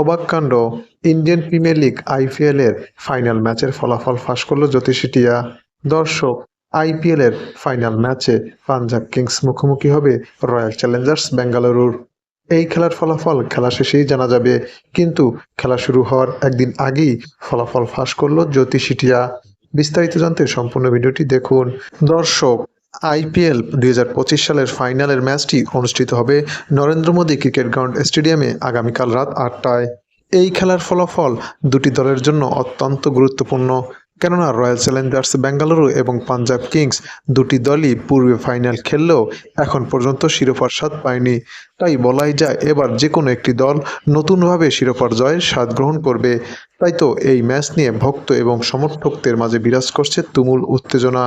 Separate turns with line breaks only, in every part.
অবাক কাণ্ড, Indian Premier League IPL এর ফাইনাল ম্যাচের ফলাফল ফাঁস করল জ্যোতিষী টিয়া দর্শক, আইপিএল এর ফাইনাল ম্যাচে পাঞ্জাব কিংস মুখোমুখি হবে রয়্যাল চ্যালেঞ্জার্স বেঙ্গালুরুর। এই খেলার ফলাফল খেলা শেষেই জানা যাবে, কিন্তু খেলা শুরু হওয়ার একদিন আগেই ফলাফল ফাঁস করল জ্যোতিষী টিয়া বিস্তারিত জানতে সম্পূর্ণ ভিডিওটি দেখুন। দর্শক আইপিএল দুই হাজার পঁচিশ সালের ফাইনালের ম্যাচটি অনুষ্ঠিত হবে নরেন্দ্র মোদী ক্রিকেট গ্রাউন্ড স্টেডিয়ামে আগামীকাল রাত আটটায়। এই খেলার ফলাফল দুটি দলের জন্য অত্যন্ত গুরুত্বপূর্ণ। কেননা রয়্যাল চ্যালেঞ্জার্স বেঙ্গালুরু এবং পাঞ্জাব কিংস দুটি দলই পূর্বে ফাইনাল খেললেও এখন পর্যন্ত শিরোপার স্বাদ পায়নি। তাই বলাই যায় এবার যে কোনো একটি দল নতুনভাবে শিরোপার জয়ের স্বাদ গ্রহণ করবে। তাই তো এই ম্যাচ নিয়ে ভক্ত এবং সমর্থকদের মাঝে বিরাজ করছে তুমুল উত্তেজনা,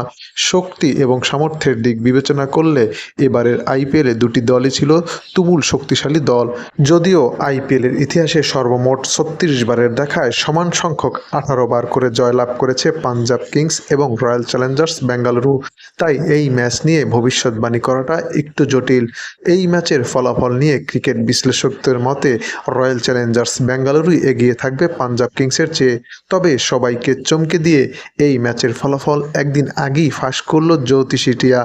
শক্তি এবং সামর্থ্যের দিক বিবেচনা করলে এবারের আইপিএলে দুটি দলই ছিল তুমুল শক্তিশালী দল। যদিও আইপিএলের ইতিহাসে সর্বমোট ছত্রিশ বারের দেখায় সমান সংখ্যক আঠারো বার করে জয়লাভ করেছে পাঞ্জাব কিংস এবং রয়্যাল চ্যালেঞ্জার্স বেঙ্গালুরু। তাই এই ম্যাচ নিয়ে ভবিষ্যৎবাণী করাটা একটু জটিল। এই ম্যাচের ফলাফল নিয়ে ক্রিকেট বিশ্লেষকদের মতে, রয়্যাল চ্যালেঞ্জার্স বেঙ্গালুরুই এগিয়ে থাকবে পাঞ্জাব কিংসের চেয়ে। তবে সবাইকে চমকে দিয়ে এই ম্যাচের ফলাফল একদিন আগেই ফাঁস করল জ্যোতিষী টিয়া।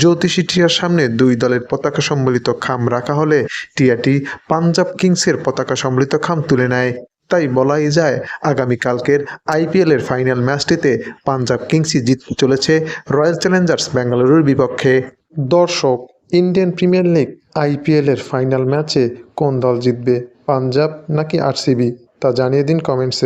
জ্যোতিষী টিয়ার সামনে দুই দলের পতাকা সম্বলিত খাম রাখা হলে টিয়াটি পাঞ্জাব কিংসের পতাকা সম্বলিত খাম তুলে নেয়। তাই বলাই যায়, আগামীকালকের আইপিএল এর ফাইনাল ম্যাচটিতে পাঞ্জাব কিংসই জিততে চলেছে রয়্যাল চ্যালেঞ্জার্স বেঙ্গালুরুর বিপক্ষে। দর্শক, ইন্ডিয়ান প্রিমিয়ার লিগ আইপিএল এর ফাইনাল ম্যাচে কোন দল জিতবে পাঞ্জাব নাকি আরসিবি তা জানিয়ে দিন কমেন্টসে।